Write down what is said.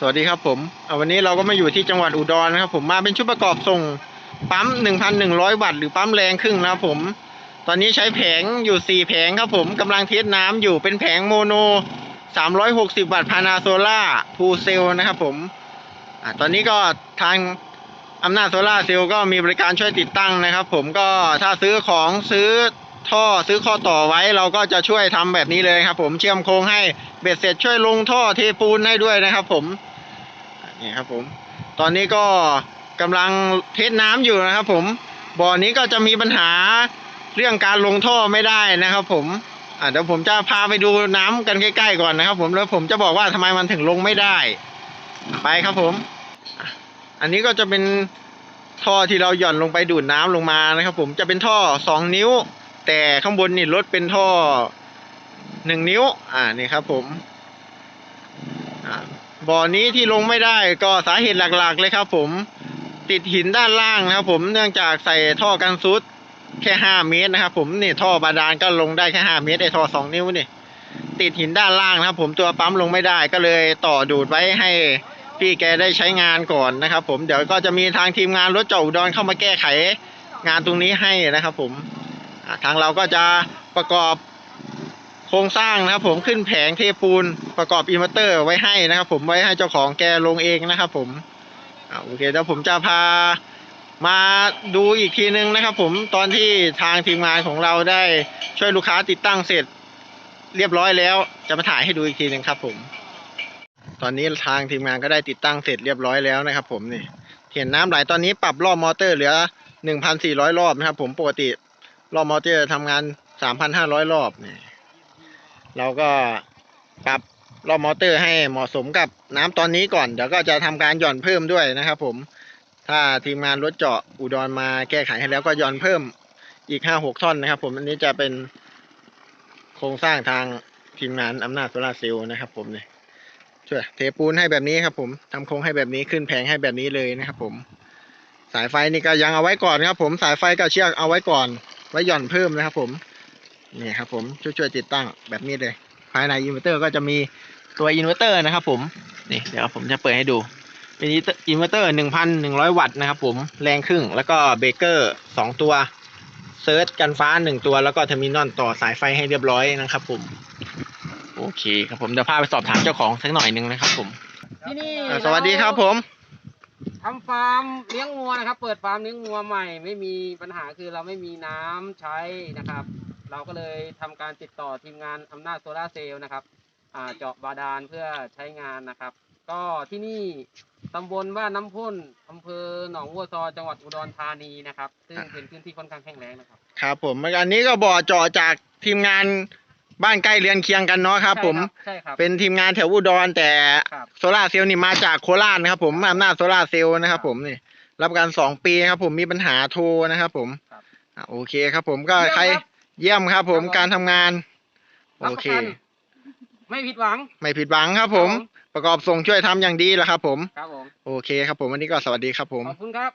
สวัสดีครับผมวันนี้เราก็มาอยู่ที่จังหวัดอุดรนะครับ ผมมาเป็นชุดประกอบส่งปั๊ม 1,100 วัตต์หรือปั๊มแรงครึ่งนะครับผม ตอนนี้ใช้แผงอยู่ 4 แผงครับผมกำลังเทสน้ำอยู่เป็นแผงโมโน 360 วัตต์พานาโซล่าพูเซลนะครับผมอตอนนี้ก็ทางอำนาจโซล่าเซลก็มีบริการช่วยติดตั้งนะครับ ผมก็ถ้าซื้อของซื้อ ท่อซื้อข้อต่อไว้เราก็จะช่วยทำแบบนี้เลยครับผมเชื่อมโครงให้เบ็ดเสร็จช่วยลงท่อเทปูนให้ด้วยนะครับผมนี่ครับผม ตอนนี้ก็กำลังเทสน้ำอยู่นะครับผมบ่อนี้ก็จะมีปัญหาเรื่องการลงท่อไม่ได้นะครับ ผมเดี๋ยวผมจะพาไปดูน้ำกันใกล้ๆก่อนนะครับ ผมแล้วผมจะบอกว่าทำไมมันถึงลงไม่ได้ ไปครับผม อันนี้ก็จะเป็นท่อที่เราหย่อนลงไปดูดน้ำลงมานะครับ ผมจะเป็นท่อสองนิ้ว แต่ข้างบนนี่ลดเป็นท่อหนึ่งนิ้ว อ่านี่ครับผมบ่อนี้ที่ลงไม่ได้ก็สาเหตุหลักๆเลยครับผมติดหินด้านล่างนะครับผมเนื่องจากใส่ท่อกันซุดแค่ห้าเมตรนะครับผมนี่ท่อบาดาลก็ลงได้แค่ห้าเมตรไอท่อสองนิ้วนี่ติดหินด้านล่างนะครับผมตัวปั๊มลงไม่ได้ก็เลยต่อดูดไว้ให้พี่แกได้ใช้งานก่อนนะครับผมเดี๋ยวก็จะมีทางทีมงานรถเจ้าะอุดรเข้ามาแก้ไขงานตรงนี้ให้นะครับผม ทางเราก็จะประกอบโครงสร้างนะครับ ผมขึ้นแผงเทปูนประกอบอินเวอร์เตอร์ไว้ให้นะครับ ผมไว้ให้เจ้าของแกลงเองนะครับ ผมอโอเคเดี๋ยวผมจะพามาดูอีกทีนึงนะครับ ผมตอนที่ทางทีมงานของเราได้ช่วยลูกค้าติดตั้งเสร็จเรียบร้อยแล้ว จะมาถ่ายให้ดูอีกทีนึงครับ ผม ตอนนี้ทางทีมงานก็ได้ติดตั้งเสร็จเรียบร้อยแล้วนะครับ ผมนี่เห็นน้ำไหลตอนนี้ปรับรอบมอเตอร์เหลือ 1,400 รอบนะครับ ผมปกติ รอบมอเตอร์ทำงาน 3,500 รอบเนี่ยเราก็ปรับรอบมอเตอร์ให้เหมาะสมกับน้ำตอนนี้ก่อน เดี๋ยวก็จะทำการหย่อนเพิ่มด้วยนะครับผม ถ้าทีมงานรถเจาะอุดรมาแก้ไขให้แล้วก็หย่อนเพิ่มอีกห้าหกท่อนนะครับผม อันนี้จะเป็นโครงสร้างทางทีมงานอำนาจโซลาร์เซลล์นะครับผมเนี่ยช่วยเทปูนให้แบบนี้ครับผมทำโครงให้แบบนี้ขึ้นแผงให้แบบนี้เลยนะครับผม สายไฟนี่ก็ยังเอาไว้ก่อนครับผมสายไฟกับเชือกเอาไว้ก่อน ไว้หย่อนเพิ่มนะครับผมนี่ครับผมช่วยๆติดตั้งแบบนี้เลย ภายในอินเวอร์เตอร์ก็จะมีตัวอินเวอร์เตอร์นะครับผมนี่เดี๋ยวผมจะเปิดให้ดูเป็นอินเวอร์เตอร์หนึ่งพันหนึ่งร้อยวัตต์นะครับผมแรงครึ่ง แล้วก็เบรกเกอร์สองตัวเซิร์ชกันฟ้าหนึ่งตัว แล้วก็เทอร์มินอลต่อสายไฟให้เรียบร้อยนะครับผม โอเคครับผมเดี๋ยวพาไปสอบถามเจ้าของสักหน่อยหนึงนะครับผมที่นี่อ่าสวัสดีครับผม ทำฟาร์มเลี้ยงงัวนะครับ เปิดฟาร์มเลี้ยงงัวใหม่ ไม่มีปัญหาคือเราไม่มีน้ำใช้นะครับ เราก็เลยทำการติดต่อทีมงานอำนาจโซลาร์เซลล์นะครับอ่าเจาะบาดาลเพื่อใช้งานนะครับ ก็ที่นี่ตำบลบ้านน้ำพ่นอำเภอหนองวัวซอจังหวัดอุดรธานีนะครับ ซึ่งเป็นพื้นที่ค่อนข้างแห้งแล้งนะครับ ครับผมอันนี้ก็บ่อเจาะจากทีมงาน บ้านใกล้เรือนเคียงกันเนาะครับผม ใช่ครับ เป็นทีมงานแถวอุดรแต่ครับโซลาร์เซลล์นี่มาจากโคราชนะครับผมอำนาจโซลาร์เซลล์นะครับผมนี่ รับประกันสองปีครับผมมีปัญหาโทรนะครับผมครับอะโอเคครับผมก็เยี่ยมใครครับเยี่ยมครับผมครับผม การทำงานรับโอประเค กันไม่ผิดหวัง ไม่ผิดหวังครับผมประกอบส่งช่วยทำอย่างดีแหละครับผม ครับผม โอเคครับผมวันนี้ก็สวัสดีครับผม ขอบคุณครับ